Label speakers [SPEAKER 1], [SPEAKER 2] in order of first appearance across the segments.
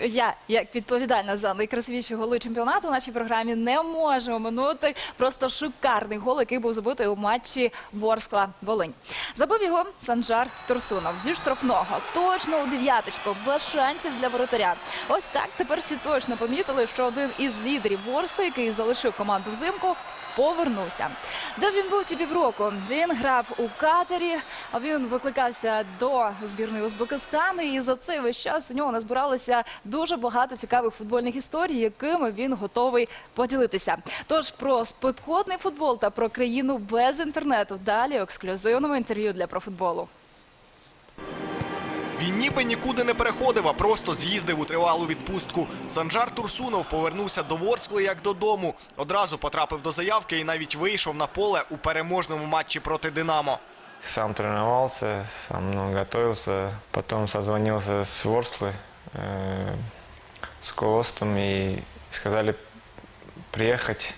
[SPEAKER 1] я, як відповідальна за найкрасивіші голи чемпіонату, у нашій програмі не можу оминути просто шикарний гол, який був забитий у матчі Ворскла Волинь. Забив його Санжар Турсунов зі штрафного. Точно у дев'яточку, без шансів для воротаря. Ось так тепер всі точно помітили, що один із лідерів Ворскли, який залишив команду взимку, повернувся. Де ж він був ці півроку? Він грав у катері, а він викликався до збірної Узбекистану. І за цей весь час у нього назбиралося дуже багато цікавих футбольних історій, якими він готовий поділитися. Тож про спекотний футбол та про країну без інтернету далі ексклюзивному інтерв'ю для профутболу.
[SPEAKER 2] Він ніби нікуди не переходив, а просто з'їздив у тривалу відпустку. Санжар Турсунов повернувся до Ворскли як додому. Одразу потрапив до заявки і навіть вийшов на поле у переможному матчі проти Динамо.
[SPEAKER 3] Сам тренировался, сам ну, готовился. Потом созвонился с Ворслы, э, с Коостом и сказали приехать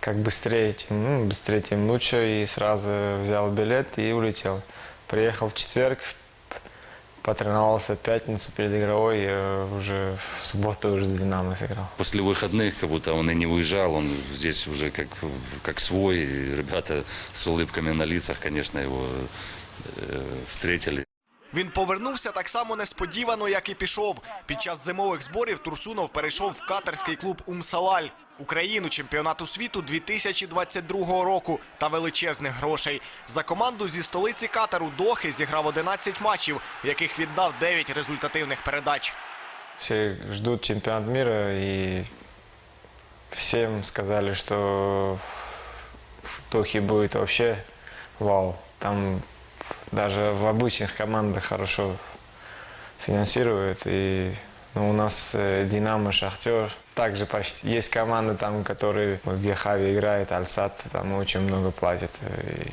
[SPEAKER 3] как быстрее, тем, ну, быстрее, тем лучше. И сразу взял билет и улетел. Приехал в четверг, потренировался в пятницу перед игровой, и э, уже в субботу уже с Динамо сыграл.
[SPEAKER 4] После выходных, как будто он и не уезжал, он здесь уже как, как свой. И ребята с улыбками на лицах, конечно, его э, встретили.
[SPEAKER 2] Він повернувся так само несподівано, як і пішов. Під час зимових зборів Турсунов перейшов в катарський клуб Умсалаль, Україну чемпіонату світу 2022 року та величезних грошей. За команду зі столиці Катару Дохи зіграв 11 матчів, яких віддав 9 результативних передач.
[SPEAKER 3] Все ждут чемпионат мира, и всем сказали, что в Тохе будет вообще вау. Там даже в обычных командах хорошо финансируют. И ну, у нас э, Динамо, Шахтер. Также почти есть команды, там, которые, вот, где Хави играет, Альсат, там очень много платят. И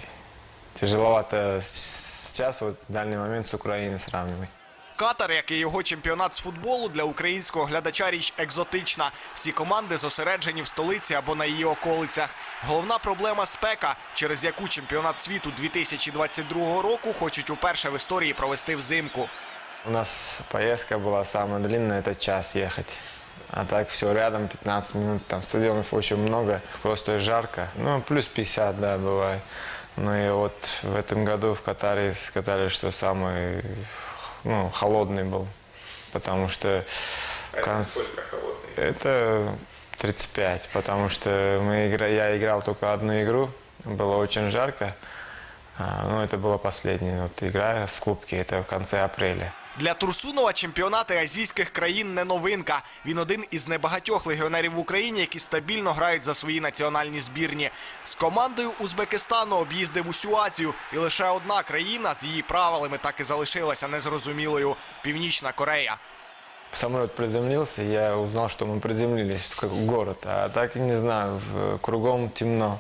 [SPEAKER 3] тяжеловато сейчас, вот, в данный момент с Украиной сравнивать.
[SPEAKER 2] Катар, як і його чемпіонат з футболу, для українського глядача річ екзотична. Всі команди зосереджені в столиці або на її околицях. Головна проблема спека, через яку чемпіонат світу 2022 року хочуть уперше в історії провести взимку.
[SPEAKER 3] У нас поездка была самая длинная, это час ехать. А так все рядом, 15 минут, там стадионов очень много, просто жарко. Ну, плюс 50, да, бывает. Ну и вот в этом году в Катаре сказали, что самый ну, холодный был. Потому что... конц- Это 35, потому что мы игра... я играл только одну игру, было очень жарко. А, ну, это была последняя вот, игра в Кубке, это в конце апреля.
[SPEAKER 2] Для Турсунова чемпіонати азійських країн не новинка. Він один із небагатьох легіонерів в Україні, які стабільно грають за свої національні збірні. З командою Узбекистану об'їздив усю Азію, і лише одна країна з її правилами так і залишилася незрозумілою Північна Корея.
[SPEAKER 3] Самолет приземлился, я узнал, что мы приземлились как- город, а так и не знаю, кругом темно.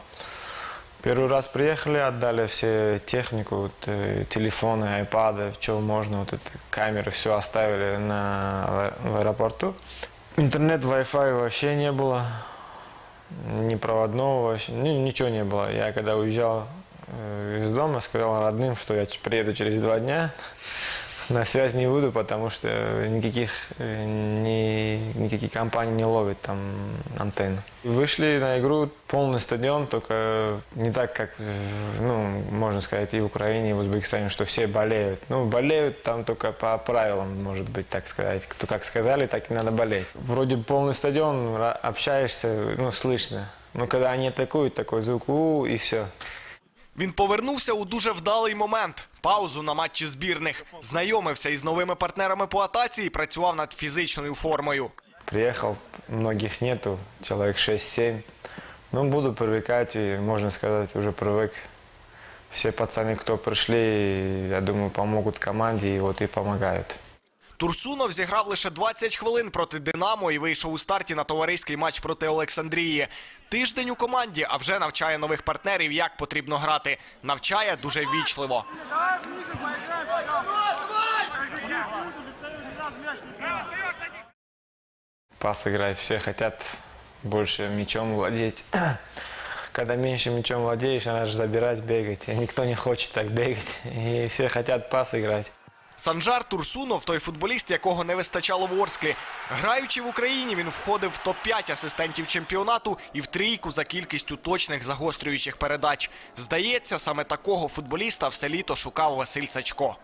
[SPEAKER 3] Первый раз приехали, отдали все технику, вот, э, телефоны, айпады, что можно, вот это, камеры, все оставили на, в- аэропорту. Интернет, Wi-Fi вообще не было, ни проводного, вообще, ни- ничего не было. Я когда уезжал э, из дома, сказал родным, что я приеду через два дня. На связь не буду, потому что никаких, э, ни, никакие компании не ловят там антенну. Вышли на игру полный стадион, только не так, как, э, ну, можно сказать, и в Украине, и в Узбекистане, что все болеют. Ну, болеют там только по правилам, может быть, так сказать. Кто как сказали, так и надо болеть. Вроде полный стадион, ра- общаешься, ну, слышно. Но когда они атакуют, такой звук, у и все.
[SPEAKER 2] Він повернувся у дуже вдалий момент. Паузу на матчі збірних. Знайомився із новими партнерами по атаці і працював над фізичною формою.
[SPEAKER 3] Приехал, многих нету, человек 6-7. Ну, буду привыкать, и, можно сказать, уже привык. Все пацаны, кто пришли, я думаю, помогут команде, и вот и помогают.
[SPEAKER 2] Турсунов зіграв лише 20 хвилин проти Динамо і вийшов у старті на товариський матч проти Олександрії. Тиждень у команді, а вже навчає нових партнерів, як потрібно грати. Навчає дуже ввічливо.
[SPEAKER 3] Пас играть, все хотят больше мячом владеть. Когда меньше мячом владеешь, надо же забирать, бегать. И никто не хочет так бегать. И все хотят пас играть.
[SPEAKER 2] Санжар Турсунов той футболіст, якого не вистачало в Орсклі. Граючи в Україні, він входив в топ-5 асистентів чемпіонату і в трійку за кількістю точних загострюючих передач. Здається, саме такого футболіста все літо шукав Василь Сачко.